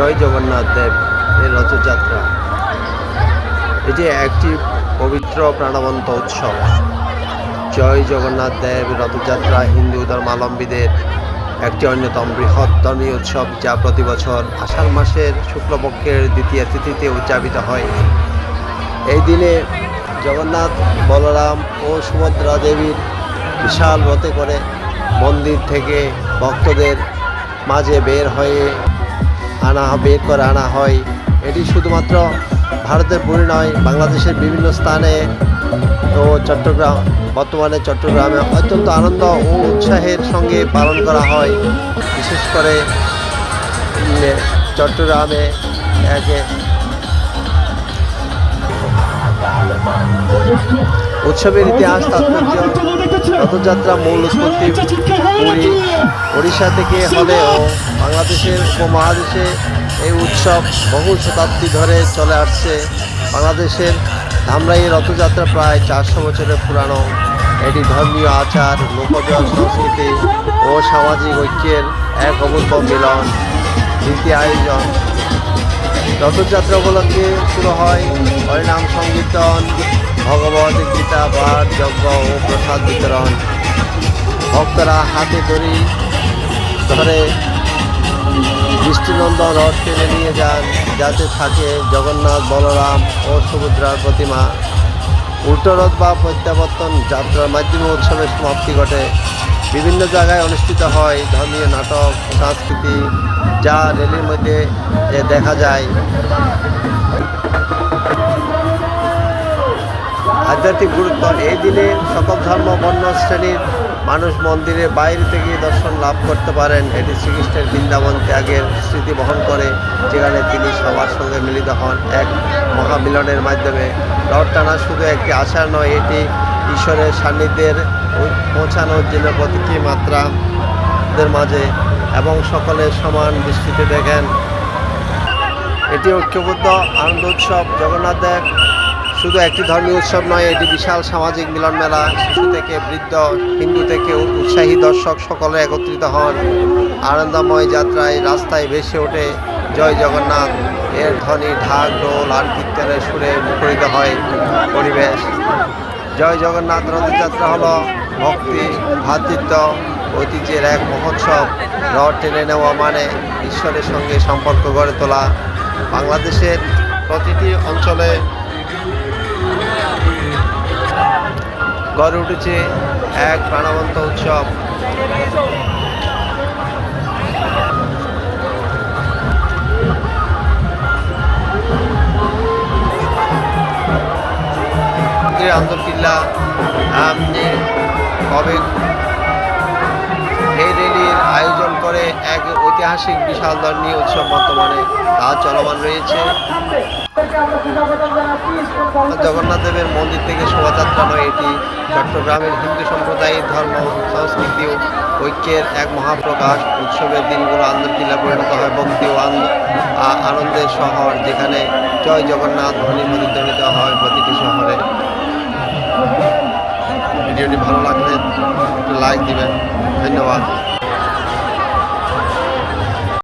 জয় জগন্নাথ দেব এর রথযাত্রা। এটি একটি পবিত্র প্রাণবন্ত উৎসব। জয় জগন্নাথ দেব রথযাত্রা হিন্দু ধর্মাবলম্বীদের একটি অন্যতম বৃহৎ ধর্মীয় উৎসব যা প্রতি বছর আষাঢ় মাসের শুক্লপক্ষের দ্বিতীয় তিথিতে উদযাপিত হয়। এই দিনে জগন্নাথ, বলরাম ও সুভদ্রা দেবীর বিশাল রথে করে মন্দির থেকে ভক্তদের মাঝে বের হয়ে আনা বের করে আনা হয়। এটি শুধুমাত্র ভারতের পুরী নয়, বাংলাদেশের বিভিন্ন স্থানে ও চট্টগ্রাম, বর্তমানে চট্টগ্রামে অত্যন্ত আনন্দ ও উৎসাহের সঙ্গে পালন করা হয়। বিশেষ করে চট্টগ্রামে একে উৎসবের ইতিহাস তাৎপর্য রথযাত্রা মূল উৎপত্তি পুরী ওড়িশা থেকে হলেও বাংলাদেশের উপমহাদেশে এই উৎসব বহু শতাব্দী ধরে চলে আসছে। বাংলাদেশের ধামরাই রথযাত্রা প্রায় চারশো বছরের পুরানো। এটি ধর্মীয় আচার লোকজ সংস্কৃতি ও সামাজিক ঐক্যের এক অমূল্য মিলন। রীতি আয়োজন রথযাত্রা উপলক্ষে শুরু হয় হরিনাম সংকীর্তন, ভগবত গীতা, পাঠ, যজ্ঞ ও প্রসাদ বিতরণ। ভক্তরা হাতে দড়ি ধরে দৃষ্টিনন্দন রথ টেনে নিয়ে যান। যাতে থাকে জগন্নাথ, বলরাম ও সুভদ্রার প্রতিমা। উল্টো রথ বা প্রত্যাবর্তন যাত্রার মাধ্যমে উৎসবের সমাপ্তি ঘটে। বিভিন্ন জায়গায় অনুষ্ঠিত হয় ধর্মীয় নাটক সংস্কৃতি যা রেলের মধ্যে দেখা যায়। আধ্যাত্মিক গুরুত্ব, এই দিনে সকল ধর্ম, বর্ণ, শ্রেণির মানুষ মন্দিরের বাইরে থেকে দর্শন লাভ করতে পারেন। এটি শ্রীকৃষ্ণের বৃন্দাবন ত্যাগের স্মৃতি বহন করে, যেখানে তিনি সবার সঙ্গে মিলিত হন এক মহামিলনের মাধ্যমে। রথ টানা শুধু একটি আশা নয়, এটি ঈশ্বরের সান্নিধ্যের পৌঁছানোর জন্য প্রতীকী মাত্রা দের মাঝে এবং সকলের সমান দৃষ্টিতে দেখেন। এটি ঐক্যবদ্ধ আনন্দ উৎসব। জগন্নাথ দেব শুধু একটি ধর্মীয় উৎসব নয়, এটি বিশাল সামাজিক মিলন মেলা। শিশু থেকে বৃদ্ধ, হিন্দু থেকে উৎসাহী দর্শক সকলে একত্রিত হন। আনন্দময় যাত্রায় রাস্তায় ভেসে ওঠে জয় জগন্নাথ। এর ধ্বনি, ঢাক, ঢোল, আর কীর্তনের সুরে মুখরিত হয় পরিবেশ। জয় জগন্নাথ, রথযাত্রা হলো ভক্তি, ভ্রাতৃত্ব ঐতিহ্যের এক মহোৎসব। রথ টেনে নেওয়া মানে ঈশ্বরের সঙ্গে সম্পর্ক গড়ে তোলা। বাংলাদেশের প্রতিটি অঞ্চলে গড়ে উঠেছে এক প্রাণবন্ত উৎসব। আন্দরকিল্লা কবে ঐতিহাসিক বিশাল ধর্মীয় উৎসব বর্তমানে তা চলমান রয়েছে। জগন্নাথ দেবের মন্দির থেকে শোভাযাত্রা নয় এটি। চট্টগ্রামের হিন্দু সম্প্রদায়ের ধর্ম, সংস্কৃতি ও ঐক্যের এক মহাপ্রকাশ। উৎসবের দিনগুলো আন্দরকিল্লা পরিণত হয় ভক্তি ও আন- আনন্দের শহর, যেখানে জয় জগন্নাথ ধ্বনি প্রতিধ্বনিত হয় প্রতিটি শহরে। ভিডিওটি ভালো লাগলে লাইক দিবেন। ধন্যবাদ।